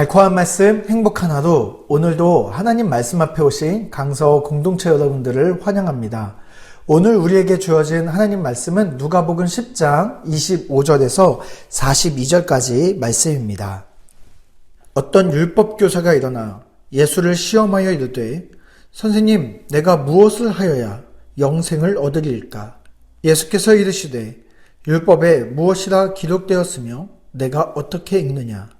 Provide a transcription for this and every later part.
달콤한 말씀, 행복한 하루. 오늘도 하나님 말씀 앞에 오신 강서 공동체 여러분들을 환영합니다. 오늘 우리에게 주어진 하나님 말씀은 누가복음 10장 25절에서 42절까지 말씀입니다. 어떤 율법 교사가 일어나 예수를 시험하여 이르되 선생님 내가 무엇을 하여야 영생을 얻으리일까? 예수께서 이르시되 율법에 무엇이라 기록되었으며 내가 어떻게 읽느냐?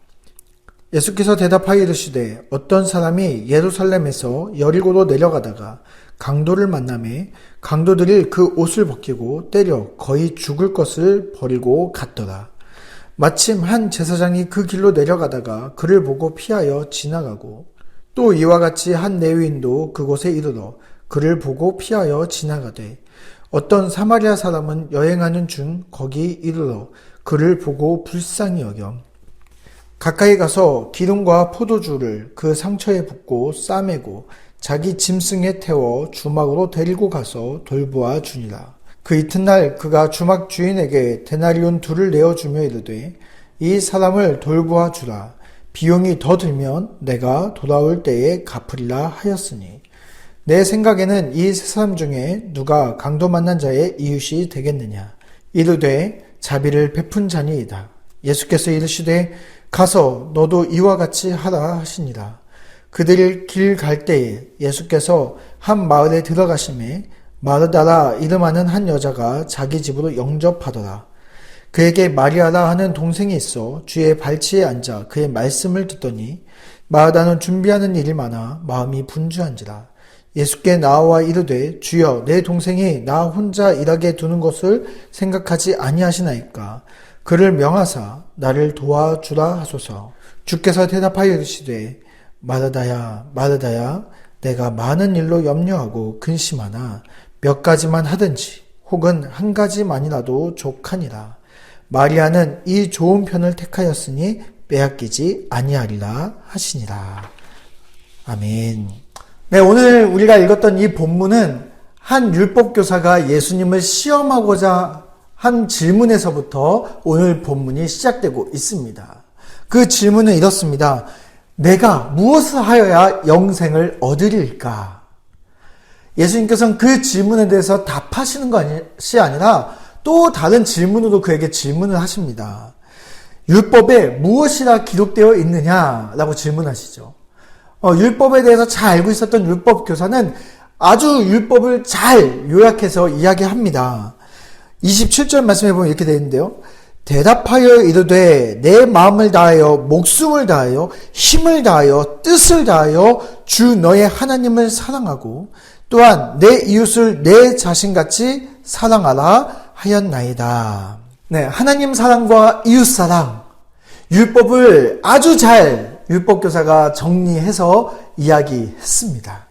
예수께서 대답하여 이르시되 어떤 사람이 예루살렘에서 여리고로 내려가다가 강도를 만남에 강도들이 그 옷을 벗기고 때려 거의 죽을 것을 버리고 갔더라. 마침 한 제사장이 그 길로 내려가다가 그를 보고 피하여 지나가고 또 이와 같이 한 레위인도 그곳에 이르러 그를 보고 피하여 지나가되 어떤 사마리아 사람은 여행하는 중 거기 이르러 그를 보고 불쌍히 여겨 가까이 가서 기름과 포도주를 그 상처에 붓고 싸매고 자기 짐승에 태워 주막으로 데리고 가서 돌보아 주니라. 그 이튿날 그가 주막 주인에게 데나리온 둘을 내어주며 이르되 이 사람을 돌보아 주라. 비용이 더 들면 내가 돌아올 때에 갚으리라 하였으니 내 생각에는 이 세 사람 중에 누가 강도 만난 자의 이웃이 되겠느냐. 이르되 자비를 베푼 자니이다. 예수께서 이르시되 가서 너도 이와 같이 하라 하시니라. 그들이 길갈 때에 예수께서 한 마을에 들어가심에 마르다라 이름하는 한 여자가 자기 집으로 영접하더라. 그에게 마리아라 하는 동생이 있어 주의 발치에 앉아 그의 말씀을 듣더니 마르다는 준비하는 일이 많아 마음이 분주한지라. 예수께 나와 이르되 주여 내 동생이 나 혼자 일하게 두는 것을 생각하지 아니하시나이까 그를 명하사 나를 도와주라 하소서. 주께서 대답하여 이르시되 마르다야 마르다야 내가 많은 일로 염려하고 근심하나 몇 가지만 하든지 혹은 한 가지만이라도 족하니라. 마리아는 이 좋은 편을 택하였으니 빼앗기지 아니하리라 하시니라. 아멘. 네, 오늘 우리가 읽었던 이 본문은 한 율법교사가 예수님을 시험하고자 한 질문에서부터 오늘 본문이 시작되고 있습니다. 그 질문은 이렇습니다. 내가 무엇을 하여야 영생을 얻으릴까? 예수님께서는 그 질문에 대해서 답하시는 것이 아니라 또 다른 질문으로 그에게 질문을 하십니다. 율법에 무엇이라 기록되어 있느냐라고 질문하시죠. 어, 율법에 대해서 잘 알고 있었던 율법 교사는 아주 율법을 잘 요약해서 이야기합니다. 27절 말씀해 보면 이렇게 되어 있는데요. 대답하여 이르되 내 마음을 다하여 목숨을 다하여 힘을 다하여 뜻을 다하여 주 너의 하나님을 사랑하고 또한 내 이웃을 내 자신같이 사랑하라 하였나이다. 네, 하나님 사랑과 이웃 사랑 율법을 아주 잘 율법 교사가 정리해서 이야기했습니다.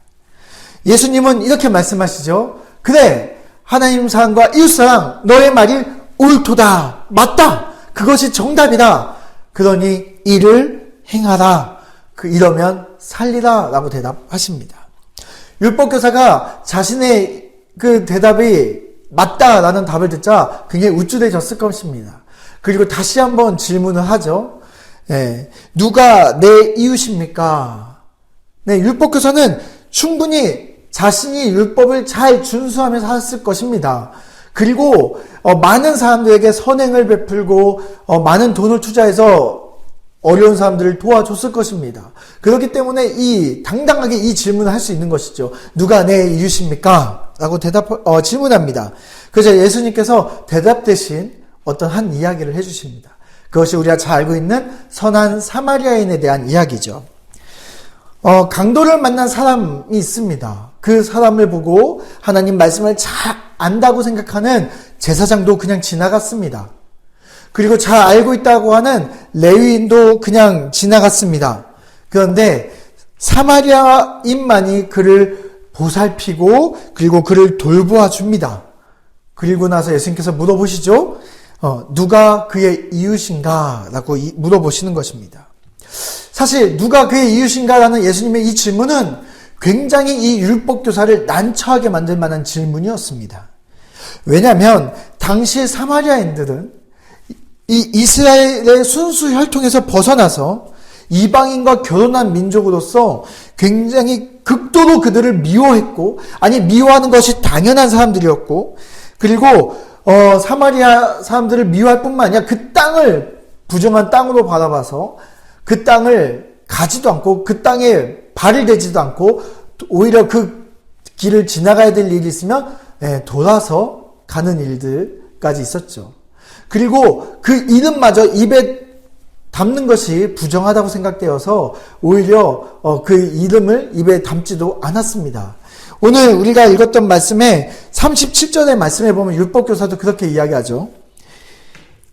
예수님은 이렇게 말씀하시죠. 그래 하나님 사랑과 이웃 사랑 너의 말이 옳도다. 맞다. 그것이 정답이다. 그러니 이를 행하라. 그 이러면 살리라 라고 대답하십니다. 율법교사가 자신의 그 대답이 맞다 라는 답을 듣자 굉장히 우쭐해졌을 것입니다. 그리고 다시 한번 질문을 하죠. 네, 누가 내 이웃입니까? 네, 율법교사는 충분히 자신이 율법을 잘 준수하며 살았을 것입니다. 그리고 어, 많은 사람들에게 선행을 베풀고 어, 많은 돈을 투자해서 어려운 사람들을 도와줬을 것입니다. 그렇기 때문에 이 당당하게 이 질문을 할 수 있는 것이죠. 누가 내 이웃입니까? 라고 대답 어, 질문합니다. 그래서 예수님께서 대답 대신 어떤 한 이야기를 해주십니다. 그것이 우리가 잘 알고 있는 선한 사마리아인에 대한 이야기죠. 어, 강도를 만난 사람이 있습니다. 그 사람을 보고 하나님 말씀을 잘 안다고 생각하는 제사장도 그냥 지나갔습니다. 그리고 잘 알고 있다고 하는 레위인도 그냥 지나갔습니다. 그런데 사마리아인만이 그를 보살피고 그리고 그를 돌보아 줍니다. 그리고 나서 예수님께서 물어보시죠. 어, 누가 그의 이웃인가? 라고 이, 물어보시는 것입니다. 사실 누가 그의 이웃인가라는 예수님의 이 질문은 굉장히 이 율법 교사를 난처하게 만들 만한 질문이었습니다. 왜냐하면 당시 사마리아인들은 이 이스라엘의 순수 혈통에서 벗어나서 이방인과 결혼한 민족으로서 굉장히 극도로 그들을 미워했고, 아니, 미워하는 것이 당연한 사람들이었고, 그리고, 어, 사마리아 사람들을 미워할 뿐만 아니라 그 땅을 부정한 땅으로 바라봐서 그 땅을 가지도 않고 그 땅에 발을 대지도 않고 오히려 그 길을 지나가야 될 일이 있으면 예, 돌아서 가는 일들까지 있었죠. 그리고 그 이름마저 입에 담는 것이 부정하다고 생각되어서 오히려 어, 그 이름을 입에 담지도 않았습니다. 오늘 우리가 읽었던 말씀에 37절의 말씀에 보면 율법교사도 그렇게 이야기하죠.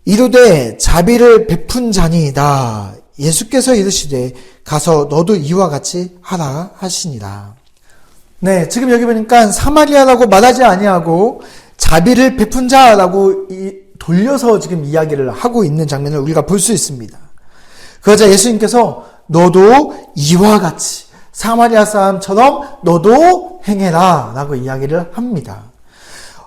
이르되 자비를 베푼 자니이다. 예수께서 이르시되 가서 너도 이와 같이 하라 하시니라. 네, 지금 여기 보니까 사마리아라고 말하지 아니하고 자비를 베푼 자라고 돌려서 지금 이야기를 하고 있는 장면을 우리가 볼 수 있습니다. 그러자 예수님께서 너도 이와 같이 사마리아 사람처럼 너도 행해라 라고 이야기를 합니다.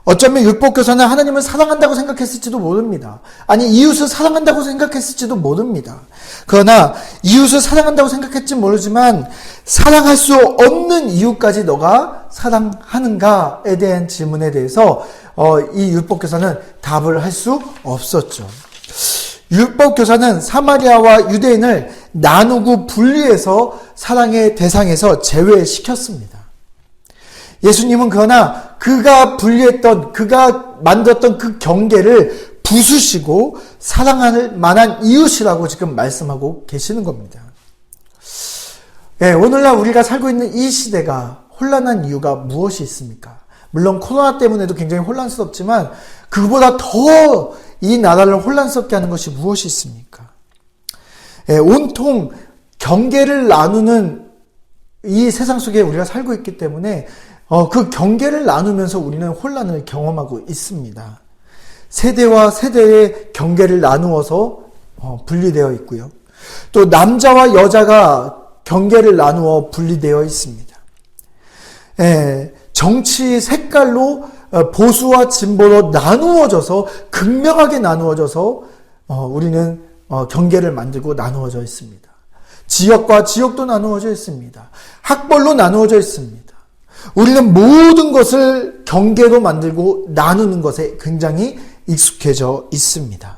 어쩌면 율법교사는 하나님을 사랑한다고 생각했을지도 모릅니다. 아니, 이웃을 사랑한다고 생각했을지도 모릅니다. 그러나, 이웃을 사랑한다고 생각했지 모르지만, 사랑할 수 없는 이유까지 너가 사랑하는가에 대한 질문에 대해서, 어, 이 율법교사는 답을 할 수 없었죠. 율법교사는 사마리아와 유대인을 나누고 분리해서 사랑의 대상에서 제외시켰습니다. 예수님은 그러나 그가 분리했던, 그가 만들었던 그 경계를 부수시고 사랑할 만한 이웃이라고 지금 말씀하고 계시는 겁니다. 네, 오늘날 우리가 살고 있는 이 시대가 혼란한 이유가 무엇이 있습니까? 물론 코로나 때문에도 굉장히 혼란스럽지만 그보다 더 이 나라를 혼란스럽게 하는 것이 무엇이 있습니까? 네, 온통 경계를 나누는 이 세상 속에 우리가 살고 있기 때문에 어, 그 경계를 나누면서 우리는 혼란을 경험하고 있습니다. 세대와 세대의 경계를 나누어서 어, 분리되어 있고요. 또 남자와 여자가 경계를 나누어 분리되어 있습니다. 예, 정치 색깔로 어, 보수와 진보로 나누어져서 극명하게 나누어져서 어, 우리는 어, 경계를 만들고 나누어져 있습니다. 지역과 지역도 나누어져 있습니다. 학벌로 나누어져 있습니다. 우리는 모든 것을 경계로 만들고 나누는 것에 굉장히 익숙해져 있습니다.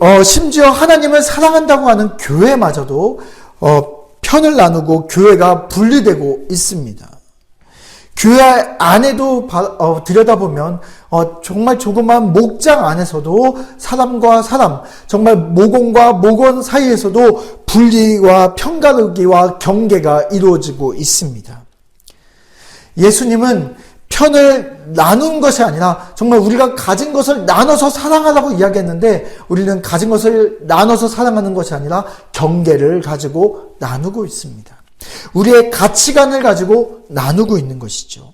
어, 심지어 하나님을 사랑한다고 하는 교회마저도 어, 편을 나누고 교회가 분리되고 있습니다. 교회 안에도 어, 들여다보면 어, 정말 조그만 목장 안에서도 사람과 사람, 정말 모건과 모건 사이에서도 분리와 평가르기와 경계가 이루어지고 있습니다. 예수님은 편을 나눈 것이 아니라 정말 우리가 가진 것을 나눠서 사랑하라고 이야기했는데 우리는 가진 것을 나눠서 사랑하는 것이 아니라 경계를 가지고 나누고 있습니다. 우리의 가치관을 가지고 나누고 있는 것이죠.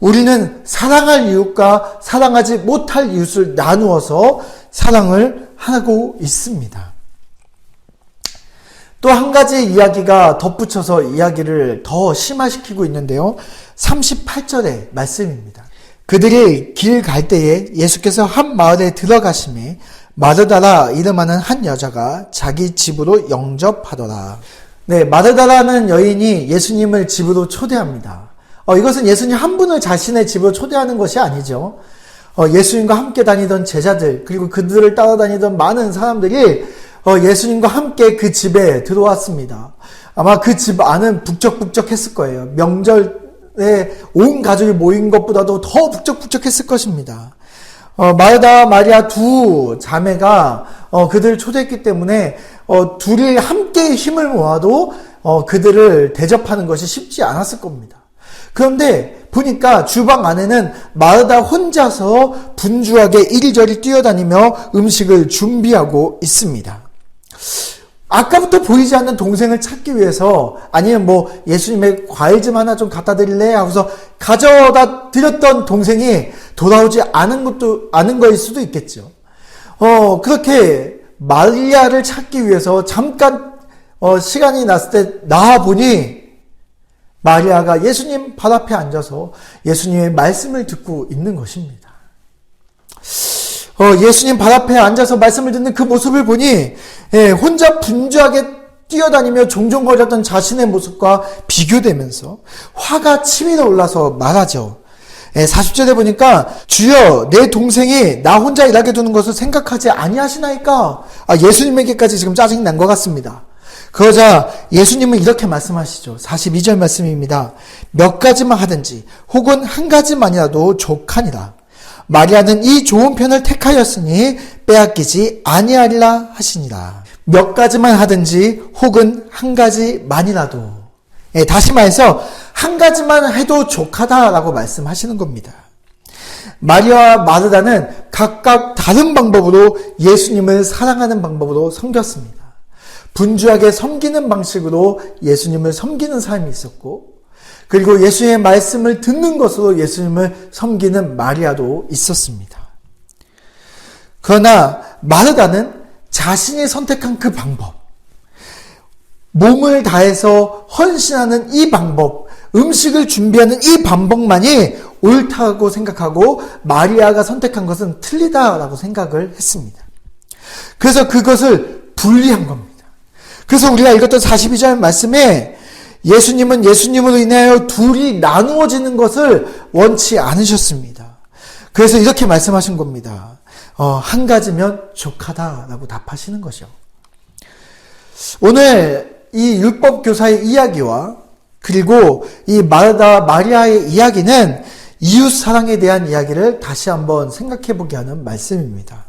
우리는 사랑할 이웃과 사랑하지 못할 이웃을 나누어서 사랑을 하고 있습니다. 또 한 가지 이야기가 덧붙여서 이야기를 더 심화시키고 있는데요. 38절의 말씀입니다. 그들이 길 갈 때에 예수께서 한 마을에 들어가심에 마르다라 이름하는 한 여자가 자기 집으로 영접하더라. 네, 마르다라는 여인이 예수님을 집으로 초대합니다. 어, 이것은 예수님 한 분을 자신의 집으로 초대하는 것이 아니죠. 어, 예수님과 함께 다니던 제자들, 그리고 그들을 따라다니던 많은 사람들이 어, 예수님과 함께 그 집에 들어왔습니다. 아마 그 집 안은 북적북적했을 거예요. 명절에 온 가족이 모인 것보다도 더 북적북적했을 것입니다. 어, 마르다 마리아 두 자매가 어, 그들을 초대했기 때문에 어, 둘이 함께 힘을 모아도 어, 그들을 대접하는 것이 쉽지 않았을 겁니다. 그런데 보니까 주방 안에는 마르다 혼자서 분주하게 이리저리 뛰어다니며 음식을 준비하고 있습니다. 아까부터 보이지 않는 동생을 찾기 위해서 아니면 뭐 예수님의 과일 좀 하나 좀 갖다 드릴래 하고서 가져다 드렸던 동생이 돌아오지 않은 것도 않은 거일 수도 있겠죠. 어 그렇게 마리아를 찾기 위해서 잠깐 어, 시간이 났을 때 나와 보니 마리아가 예수님 발 앞에 앉아서 예수님의 말씀을 듣고 있는 것입니다. 어, 예수님 발 앞에 앉아서 말씀을 듣는 그 모습을 보니 예, 혼자 분주하게 뛰어다니며 종종거렸던 자신의 모습과 비교되면서 화가 치밀어 올라서 말하죠. 예, 40절에 보니까 주여 내 동생이 나 혼자 일하게 두는 것을 생각하지 아니하시나이까 아, 예수님에게까지 지금 짜증이 난 것 같습니다. 그러자 예수님은 이렇게 말씀하시죠. 42절 말씀입니다. 몇 가지만 하든지 혹은 한 가지만이라도 족하니라. 마리아는 이 좋은 편을 택하였으니 빼앗기지 아니하리라 하시니라. 몇 가지만 하든지 혹은 한 가지만이라도. 예, 다시 말해서 한 가지만 해도 족하다라고 말씀하시는 겁니다. 마리아와 마르다는 각각 다른 방법으로 예수님을 사랑하는 방법으로 섬겼습니다. 분주하게 섬기는 방식으로 예수님을 섬기는 삶이 있었고, 그리고 예수님의 말씀을 듣는 것으로 예수님을 섬기는 마리아도 있었습니다. 그러나 마르다는 자신이 선택한 그 방법, 몸을 다해서 헌신하는 이 방법, 음식을 준비하는 이 방법만이 옳다고 생각하고 마리아가 선택한 것은 틀리다라고 생각을 했습니다. 그래서 그것을 분리한 겁니다. 그래서 우리가 읽었던 42절 말씀에 예수님은 예수님으로 인하여 둘이 나누어지는 것을 원치 않으셨습니다. 그래서 이렇게 말씀하신 겁니다. 어, 한 가지면 족하다라고 답하시는 것이요. 오늘 이 율법 교사의 이야기와 그리고 이 마르다 마리아의 이야기는 이웃 사랑에 대한 이야기를 다시 한번 생각해 보게 하는 말씀입니다.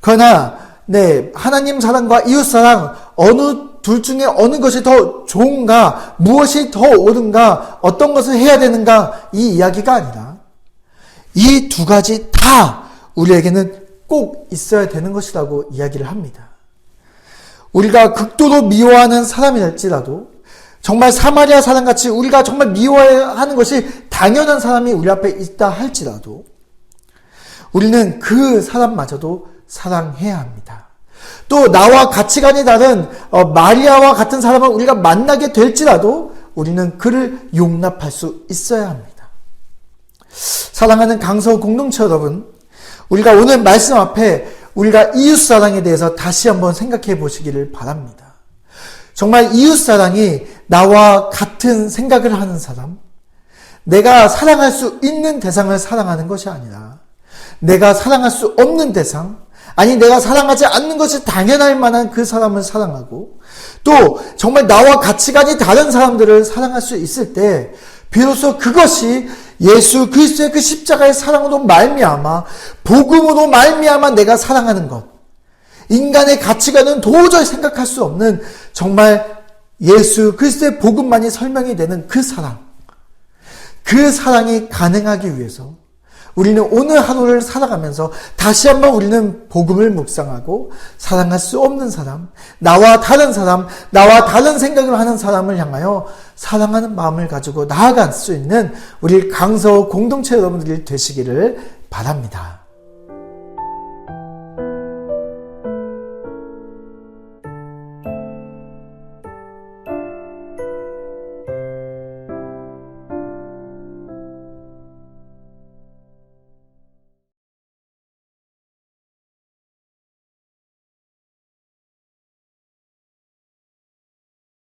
그러나 네, 하나님 사랑과 이웃 사랑 어느 둘 중에 어느 것이 더 좋은가, 무엇이 더 옳은가, 어떤 것을 해야 되는가 이 이야기가 아니라 이 두 가지 다 우리에게는 꼭 있어야 되는 것이라고 이야기를 합니다. 우리가 극도로 미워하는 사람이랄지라도 정말 사마리아 사람같이 우리가 정말 미워하는 것이 당연한 사람이 우리 앞에 있다 할지라도 우리는 그 사람마저도 사랑해야 합니다. 또 나와 가치관이 다른 어, 마리아와 같은 사람을 우리가 만나게 될지라도 우리는 그를 용납할 수 있어야 합니다. 사랑하는 강서 공동체 여러분, 우리가 오늘 말씀 앞에 우리가 이웃 사랑에 대해서 다시 한번 생각해 보시기를 바랍니다. 정말 이웃 사랑이 나와 같은 생각을 하는 사람, 내가 사랑할 수 있는 대상을 사랑하는 것이 아니라 내가 사랑할 수 없는 대상, 아니 내가 사랑하지 않는 것이 당연할 만한 그 사람을 사랑하고 또 정말 나와 가치관이 다른 사람들을 사랑할 수 있을 때 비로소 그것이 예수 그리스도의 그 십자가의 사랑으로 말미암아 복음으로 말미암아 내가 사랑하는 것 인간의 가치관은 도저히 생각할 수 없는 정말 예수 그리스도의 복음만이 설명이 되는 그 사랑 그 사랑이 가능하기 위해서 우리는 오늘 하루를 살아가면서 다시 한번 우리는 복음을 묵상하고 사랑할 수 없는 사람, 나와 다른 사람, 나와 다른 생각을 하는 사람을 향하여 사랑하는 마음을 가지고 나아갈 수 있는 우리 강서 공동체 여러분들이 되시기를 바랍니다.